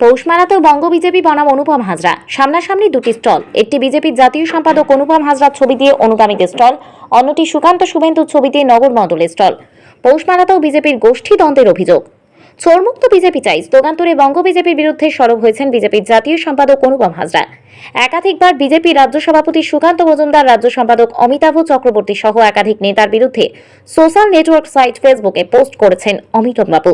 পৌষমারাতেও বঙ্গ BJP বনাম অনুপম হাজরা। সামনাসামনি দুটি স্টল, একটি বিজেপির জাতীয় সম্পাদক অনুপম হাজরার ছবি দিয়ে অনুগামীদের স্টল, অন্যটি সুকান্ত শুভেন্দুর ছবি দিয়ে নগর মণ্ডলের স্টল। পৌষমারাতেও বিজেপির গোষ্ঠী দ্বন্দ্বের অভিযোগ। চোরমুক্ত বিজেপি চাই স্লোগান বঙ্গ বিজেপির বিরুদ্ধে সরব হয়েছেন বিজেপির জাতীয় সম্পাদক অনুপম হাজরা। একাধিকবার বিজেপি রাজ্য সভাপতি সুকান্ত মজুমদার, রাজ্য সম্পাদক অমিতাভ চক্রবর্তী সহ একাধিক নেতার বিরুদ্ধে সোশ্যাল নেটওয়ার্ক সাইট ফেসবুকে পোস্ট করেছেন অমিতাভ বাবু।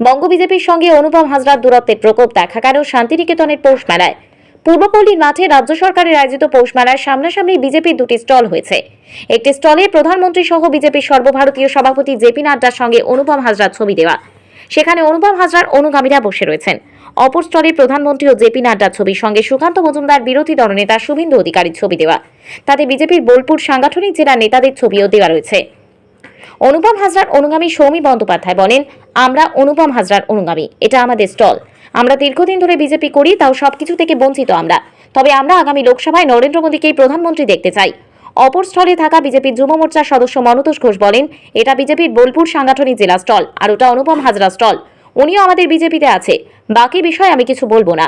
বঙ্গ বিজেপির সঙ্গে অনুপম হাজরার দূরত্বের প্রকোপ দেখা গেল শান্তিনিকেতনের পৌষ মেলায় পূর্বপল্লীর মাঠে রাজ্য সরকারের আয়োজিত পৌষ মেলায় সামনাসামনি বিজেপির দুটি স্টল হয়েছে। একটি স্টলে প্রধানমন্ত্রী সহ বিজেপির সর্বভারতীয় সভাপতি জেপি নাড্ডার সঙ্গে অনুপম হাজরার ছবি দেওয়া। সেখানে অনুপম হাজরার অনুগামীরা বসে রয়েছেন। অপর স্টলে প্রধানমন্ত্রী ও জেপি নাড্ডার ছবির সঙ্গে সুকান্ত মজুমদার, বিরোধী দলনেতা শুভেন্দু অধিকারীর ছবি দেওয়া। তাতে বিজেপির বোলপুর সাংগঠনিক জেলা নেতাদের ছবিও দেওয়া রয়েছে। অনুপম হাজরার অনুগামী সৌমি বন্দ্যোপাধ্যায় বলেন আমরা অনুপম হাজরার অনুগামী। এটা আমাদের স্টল। আমরা দীর্ঘদিন ধরে বিজেপি করি, তাও সবকিছু থেকে বঞ্চিত আমরা। তবে আমরা আগামী লোকসভায় নরেন্দ্র মোদীকেই প্রধানমন্ত্রী দেখতে চাই। অপর স্টলে থাকা বিজেপির যুব মোর্চার সদস্য মনতোষ ঘোষ বলেন, এটা বিজেপির বোলপুর সাংগঠনিক জেলা স্টল, আর ওটা অনুপম হাজরা স্টল। উনিও আমাদের বিজেপিতে আছে। বাকি বিষয় আমি কিছু বলব না।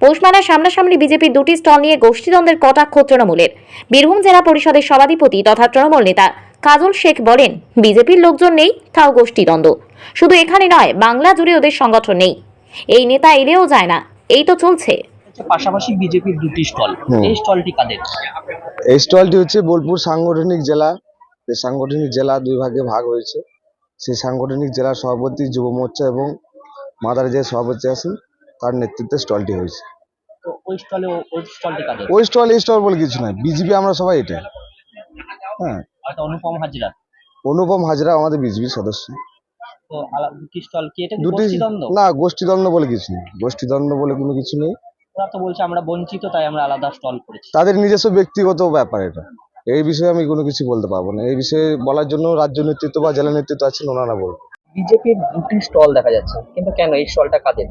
পৌষমালার সামনাসামনি বিজেপির দুটি স্টল নিয়ে গোষ্ঠীদ্বন্দ্বের কটাক্ষ তৃণমূলের। বীরভূম জেলা পরিষদের সভাধিপতি তথা তৃণমূল নেতা কাজল শেখ বলেন, বিজেপির লোকজন নেই, তাও গোষ্ঠীদ্বন্দ্ব। শুধু এখানে নয় বাংলা জুড়ে ওদের সংগঠন নেই। এই নেতা এলেও যায় না। এই তো চলছে। হচ্ছে পাশাপাশি বিজেপির দুটি স্টল। এই স্টলটি কাদের? এই স্টলটি হচ্ছে বোলপুর সাংগঠনিক জেলা। সাংগঠনিক জেলা দুই ভাগে ভাগ হয়েছে। সেই সাংগঠনিক জেলার সভাপতি যুব মোর্চা এবং মাদার যে সভাপতি আছেন তার নেতৃত্বে স্টলটি হয়েছে। ওই স্টলে ওই স্টলটি কাদের? ওই স্টল এই স্টল বলে কিছু নয় বিজেপি আমরা সবাই এটা। হ্যাঁ। একটা অনুপম হাজরা। অনুপম হাজরা আমাদের বিজেপির সদস্য। না গোষ্ঠীদ্বন্দ্ব বলে কিছু নেই। গোষ্ঠীদ্বন্দ্ব বলে কোনো কিছু নেই। ওরা তো বলছে আমরা বঞ্চিত তাই আমরা আলাদা স্টল করেছি। তাদের নিজস্ব ব্যক্তিগত ব্যাপার এটা। এই বিষয়ে আমি কোনো কিছু বলতে পারব না। এই বিষয়ে বলার জন্য রাজ্য নেতৃত্ব বা জেলা নেতৃত্ব আছেন ওনারা বলবেন। বিজেপির দুটি স্টল দেখা যাচ্ছে কিন্তু কেন এই স্টলটা কাদের?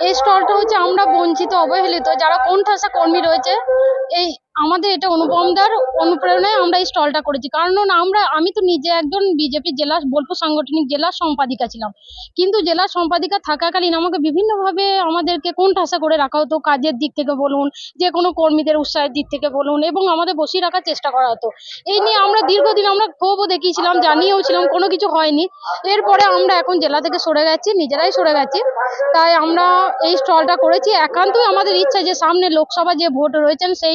এই স্টলটা হচ্ছে আমরা বঞ্চিত অবহেলিত যারা কোণঠাসা কর্মী রয়েছে এই আমাদের এটা অনুপমদার অনুপ্রেরণায় আমরা এই স্টলটা করেছি। কারণ আমরা, আমি তো নিজে একজন বিজেপি জেলা, বোলপুর সাংগঠনিক জেলা সম্পাদিকা ছিলাম। কিন্তু জেলা সম্পাদিকা থাকাকালীন আমাকে বিভিন্নভাবে আমাদেরকে কোণঠাসা করে রাখা হতো, কাজের দিক থেকে বলুন, যে কোনো কর্মীদের উৎসাহের দিক থেকে বলুন, এবং আমাদের বসিয়ে রাখার চেষ্টা করা হতো। এই নিয়ে আমরা দীর্ঘদিন আমরা ক্ষোভও দেখিয়েছিলাম জানিয়েও ছিলাম কোনো কিছু হয়নি। এরপরে আমরা এখন জেলা থেকে সরে গেছি, নিজেরাই সরে গেছি। তাই আমরা এই স্টলটা করেছি। একান্তই আমাদের ইচ্ছা যে সামনে লোকসভা যে ভোট রয়েছেন, সেই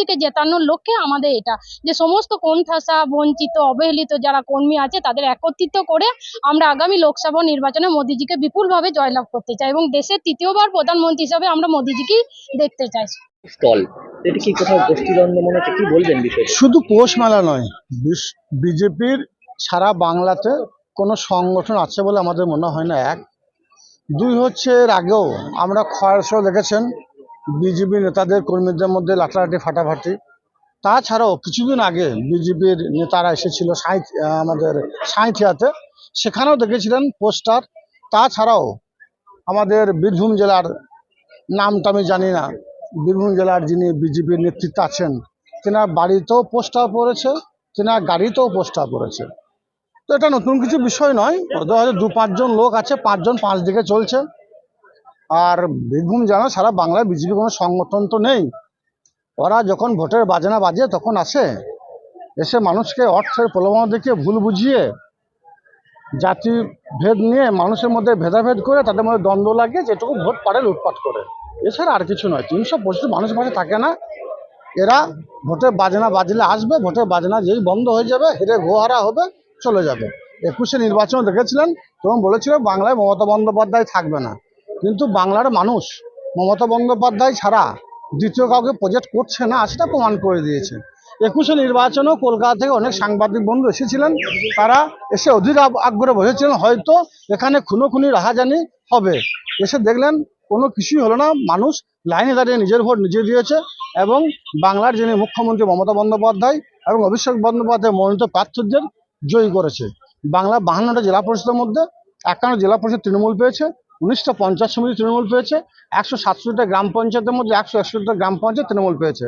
মোদিজিকে জেতানোর লক্ষ্যে আমাদের এটা। যে সমস্ত কোণঠাসা বঞ্চিত অবহেলিত যারা কর্মী আছে তাদের একত্রিত করে আমরা আগামী লোকসভা নির্বাচনে মোদিজিকে বিপুলভাবে জয়লাভ করতে চাই এবং দেশের তৃতীয়বার প্রধানমন্ত্রী হিসাবে আমরা মোদিজিকেই দেখতে চাই। স্টল এটা কি কোথাও গোষ্ঠীদ্বন্দ্ব মনে হচ্ছে? কি বলবেন বিষয়টা? শুধু পৌষ মেলা নয় বিজেপির সারা বাংলাতে কোনো সংগঠন আছে বলে আমাদের মনে হয় না এক। দুই হচ্ছে এর আগেও আমরা খয়ারসহ দেখেছেন বিজেপি নেতাদের কর্মীদের মধ্যে লাঠালাঠি, ফাটাফাটি। তাছাড়াও কিছুদিন আগে বিজেপির নেতারা এসেছিল সাঁই আমাদের সাঁইথিয়াতে। সেখানেও দেখেছিলেন পোস্টার। তাছাড়াও আমাদের বীরভূম জেলার নামটা আমি জানি না। বীরভূম জেলার যিনি বিজেপির নেতৃত্বে আছেন, তেনার বাড়িতেও পোস্টার পড়েছে, তেনার গাড়িতেও পোস্টার পড়েছে। তো এটা নতুন কিছু বিষয় নয়। দু পাঁচজন লোক আছে, পাঁচজন পাঁচ দিকে চলছে। আর বীরভূম জেলা সারা বাংলায় বিজেপি কোনো সংগঠন তো নেই। ওরা যখন ভোটের বাজনা বাজে তখন আসে, এসে মানুষকে অর্থের প্রলোভন দেখে ভুল বুঝিয়ে, জাতি ভেদ নিয়ে মানুষের মধ্যে ভেদাভেদ করে তাদের মধ্যে দ্বন্দ্ব লাগে যেটুকু ভোট পারে লুটপাট করে। এছাড়া আর কিছু নয়, তিনশো পঁচিশ মানুষ পাশে থাকে না। এরা ভোটের বাজনা বাজলে আসবে, ভোটের বাজনা যেই বন্ধ হয়ে যাবে, হেরে গোহারা হবে, চলে যাবে। একুশে নির্বাচন দেখেছিলেন, তখন বলেছিল বাংলায় মমতা বন্দ্যোপাধ্যায় থাকবে না। কিন্তু বাংলার মানুষ মমতা বন্দ্যোপাধ্যায় ছাড়া দ্বিতীয় কাউকে প্রজেক্ট করছে না, সেটা প্রমাণ করে দিয়েছে। একুশে নির্বাচনেও কলকাতা থেকে অনেক সাংবাদিক বন্ধু এসেছিলেন, তারা এসে আগ- আগ্রহে বসেছিলেন, হয়তো এখানে খুনোখুনি, রাহাজানি হবে। এসে দেখলেন কোনো কিছুই হলো না, মানুষ লাইনে দাঁড়িয়ে নিজের ভোট নিজে দিয়েছে এবং বাংলার যিনি মুখ্যমন্ত্রী মমতা বন্দ্যোপাধ্যায় এবং অভিষেক বন্দ্যোপাধ্যায় মনোনীত প্রার্থীদের জয়ী করেছে। বাংলা বাহান্নটা জেলা পরিষদের মধ্যে একান্ন জেলা পরিষদ তৃণমূল পেয়েছে উনিশটা পঞ্চায়েত সমিতি তৃণমূল পেয়েছে, একশো সাতষট্টিটা গ্রাম পঞ্চায়েতের মধ্যে একশো একষট্টিটা গ্রাম পঞ্চায়েত তৃণমূল পেয়েছে।